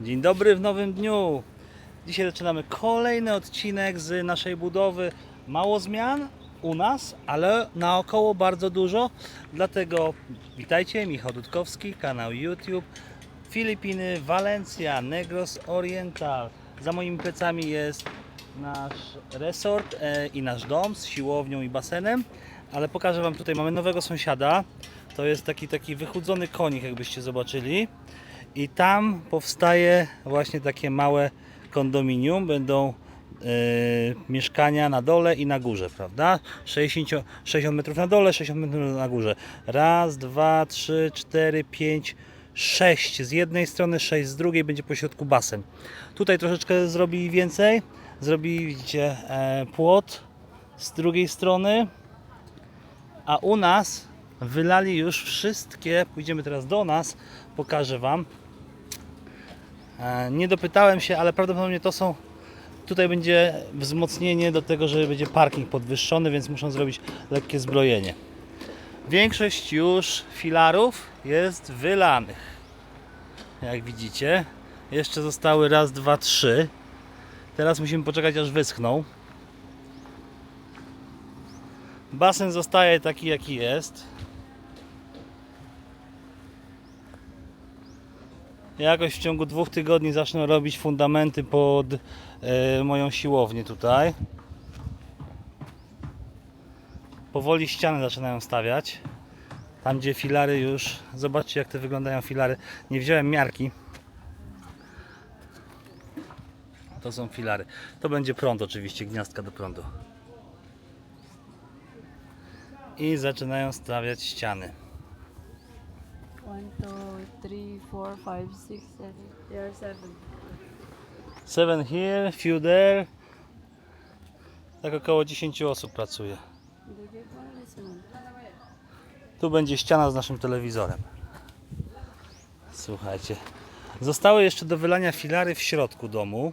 Dzień dobry w nowym dniu. Dzisiaj zaczynamy kolejny odcinek z naszej budowy. Mało zmian u nas, ale naokoło bardzo dużo. Dlatego witajcie, Michał Dudkowski, kanał YouTube. Filipiny, Walencja, Negros Oriental. Za moimi plecami jest nasz resort e, i nasz dom z siłownią i basenem. Ale pokażę Wam tutaj, mamy nowego sąsiada. To jest taki, taki wychudzony konik, jakbyście zobaczyli. I tam powstaje właśnie takie małe kondominium. Będą e, mieszkania na dole i na górze, prawda? 60, 60 metrów na dole, 60 metrów na górze. Raz, dwa, trzy, cztery, pięć, sześć z jednej strony, sześć z drugiej, będzie po środku basen. Tutaj troszeczkę zrobili więcej. Zrobili, widzicie, e, płot z drugiej strony. A u nas wylali już wszystkie. Pójdziemy teraz do nas, pokażę Wam. E, Nie dopytałem się, ale prawdopodobnie to są. Tutaj będzie wzmocnienie do tego, że będzie parking podwyższony, więc muszą zrobić lekkie zbrojenie. Większość już filarów jest wylanych. Jak widzicie, jeszcze zostały raz, dwa, trzy. Teraz musimy poczekać aż wyschną. Basen zostaje taki jaki jest. Jakoś w ciągu dwóch tygodni zacznę robić fundamenty pod e, moją siłownię tutaj. Powoli ściany zaczynają stawiać. Tam gdzie filary już, zobaczcie jak te wyglądają filary. Nie wziąłem miarki. To są filary. To będzie prąd oczywiście, gniazdka do prądu. I zaczynają stawiać ściany. One, two, three, four, five, six, seven. There are seven. Seven here, few there. Tak około 10 osób pracuje. Tu będzie ściana z naszym telewizorem. Słuchajcie. Zostały jeszcze do wylania filary w środku domu.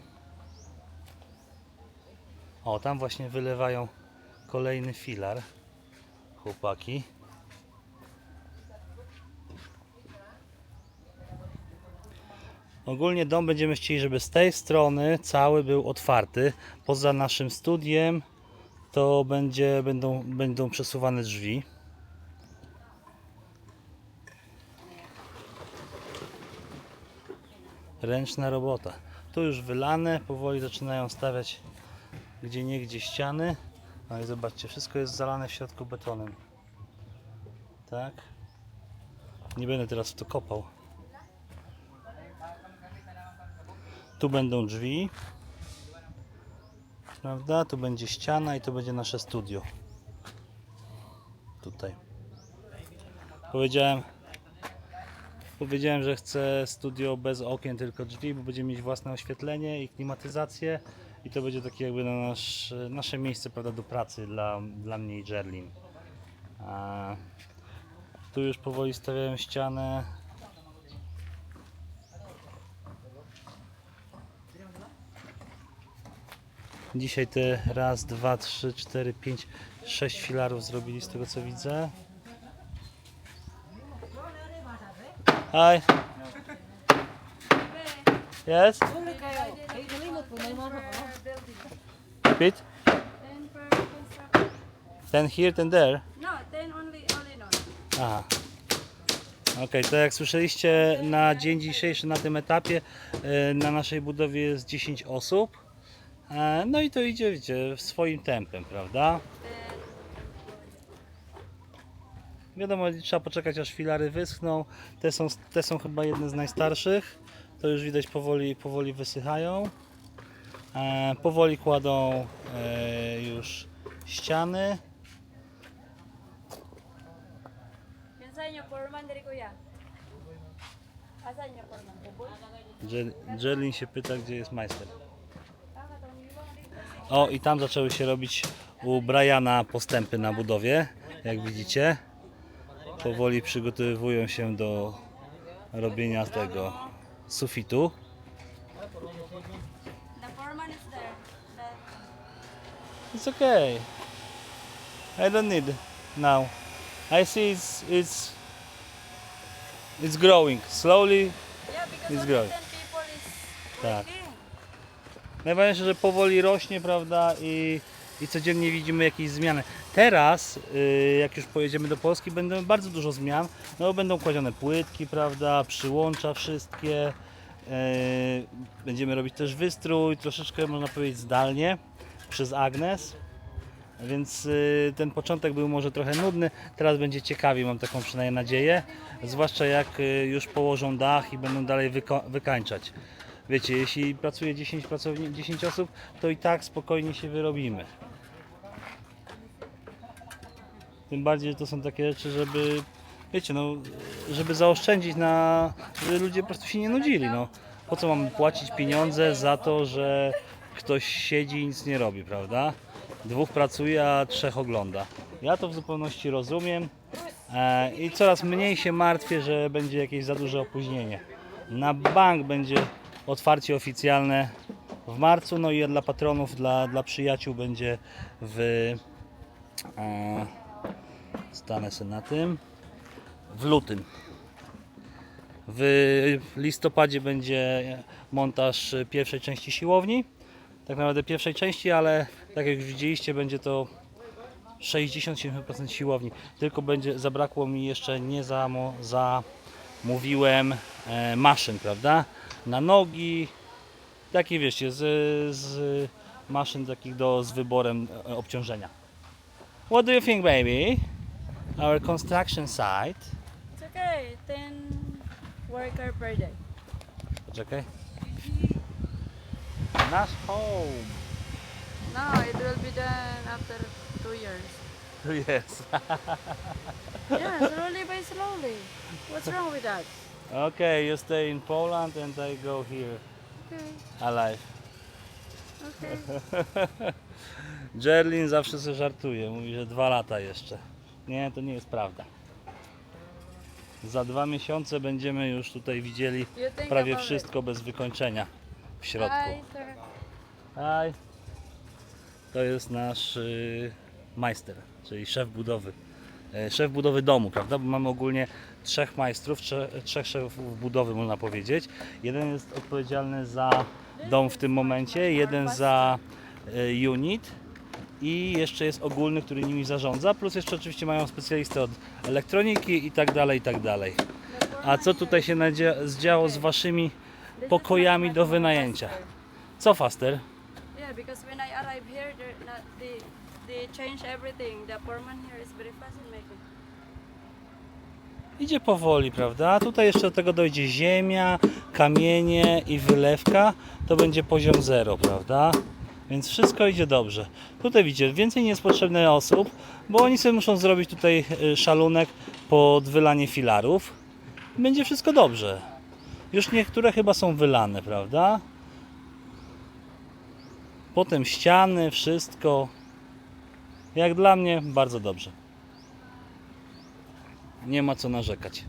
O, tam właśnie wylewają kolejny filar. Chłopaki. Ogólnie dom będziemy chcieli, żeby z tej strony cały był otwarty. Poza naszym studiem to będzie, będą, będą przesuwane drzwi. Ręczna robota. Tu już wylane, powoli zaczynają stawiać gdzie niegdzie ściany. No i zobaczcie, wszystko jest zalane w środku betonem. Tak. Nie będę teraz w to kopał. Tu będą drzwi. Prawda? Tu będzie ściana i to będzie nasze studio. Tutaj. Powiedziałem, Powiedziałem, że chcę studio bez okien, tylko drzwi, bo będziemy mieć własne oświetlenie i klimatyzację i to będzie takie jakby na nasz, nasze miejsce prawda, do pracy dla, dla mnie i Jerlin. A tu już powoli stawiałem ścianę. Dzisiaj te raz, dwa, trzy, cztery, pięć, sześć filarów zrobili z tego co widzę. Hi. Yes? Repeat. Ten here, ten there. No, ten only, only no. Aha. Okej, to jak słyszeliście na dzień dzisiejszy na tym etapie e, na naszej budowie jest 10 osób. E, No i to idzie, wiecie, swoim tempem, prawda? Wiadomo, trzeba poczekać aż filary wyschną. Te są, te są chyba jedne z najstarszych. To już widać powoli, powoli wysychają. E, powoli kładą e, już ściany. Jelin się pyta, gdzie jest majster. O, i tam zaczęły się robić u Briana postępy na budowie, jak widzicie. Powoli przygotowują się do robienia tego sufitu. It's okay. I don't need now. I see it's it's it's growing slowly. yeah, It's growing. 10 people is Tak. Najważniejsze, że powoli rośnie, prawda, i, i codziennie widzimy jakieś zmiany. Teraz, y, jak już pojedziemy do Polski, będą bardzo dużo zmian, no będą kładzione płytki, prawda, przyłącza wszystkie, y, będziemy robić też wystrój, troszeczkę można powiedzieć zdalnie, przez Agnes. Więc y, ten początek był może trochę nudny, teraz będzie ciekawie, mam taką przynajmniej nadzieję. Zwłaszcza jak już położą dach i będą dalej wykańczać. Wiecie, jeśli pracuje 10, pracowni- 10 osób, to i tak spokojnie się wyrobimy. Tym bardziej, to są takie rzeczy, żeby, wiecie, no, żeby zaoszczędzić na, żeby ludzie po prostu się nie nudzili, no. Po co mam płacić pieniądze za to, że ktoś siedzi i nic nie robi, prawda? Dwóch pracuje, a trzech ogląda. Ja to w zupełności rozumiem e, i coraz mniej się martwię, że będzie jakieś za duże opóźnienie. Na bank będzie otwarcie oficjalne w marcu, no i dla patronów, dla, dla przyjaciół będzie w... E, stanę sobie na tym. W lutym. W listopadzie będzie montaż pierwszej części siłowni. Tak naprawdę pierwszej części, ale tak jak widzieliście, będzie to 60-70% siłowni. Tylko będzie zabrakło mi jeszcze nie zamówiłem e, maszyn, prawda? Na nogi. Takie wiecie, z, z maszyn takich do, z wyborem e, obciążenia. What do you think, baby? Our construction site. It's okay. 10 worker per day. Poczekaj. Nasz home. No, it will be done after two years. Yes. Yeah, slowly by slowly. What's wrong with that? Okay, you stay in Poland and I go here Okay, alive. okay. Jerlin zawsze sobie żartuje, mówi, że dwa lata jeszcze. Nie, to nie jest prawda. Za dwa miesiące będziemy już tutaj widzieli You think prawie about wszystko bez wykończenia w środku. Sir. Hi. To jest nasz y, majster, czyli szef budowy. E, Szef budowy domu, prawda? Bo mamy ogólnie trzech majstrów, trze, trzech szefów budowy, można powiedzieć. Jeden jest odpowiedzialny za dom w tym momencie, jeden za e, unit i jeszcze jest ogólny, który nimi zarządza. Plus jeszcze oczywiście mają specjalistę od elektroniki i tak dalej, i tak dalej. A co tutaj się zdziało z waszymi pokojami do wynajęcia? Co faster? Yeah, because when I arrived here, not, they, changed everything. The foreman here is very fast in making. Idzie powoli, prawda? Tutaj jeszcze do tego dojdzie ziemia, kamienie i wylewka. To będzie poziom zero, prawda? Więc wszystko idzie dobrze. Tutaj widzicie, więcej nie jest potrzebne osób, bo oni sobie muszą zrobić tutaj y, szalunek pod wylanie filarów. Będzie wszystko dobrze. Już niektóre chyba są wylane, prawda? Potem ściany, wszystko. Jak dla mnie, bardzo dobrze. Nie ma co narzekać.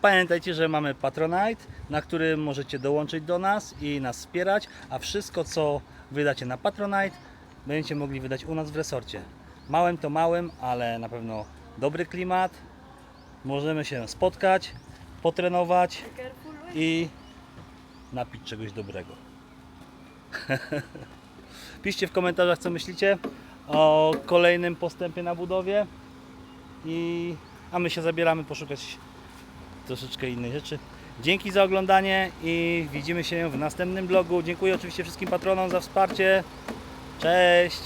Pamiętajcie, że mamy Patronite, na którym możecie dołączyć do nas i nas wspierać, a wszystko co wydacie na Patronite będziecie mogli wydać u nas w resorcie. Małym to małym, ale na pewno dobry klimat. Możemy się spotkać, potrenować i napić czegoś dobrego. Piszcie w komentarzach, co myślicie o kolejnym postępie na budowie. I, a my się zabieramy poszukać troszeczkę innej rzeczy. Dzięki za oglądanie i widzimy się w następnym vlogu. Dziękuję oczywiście wszystkim patronom za wsparcie. Cześć!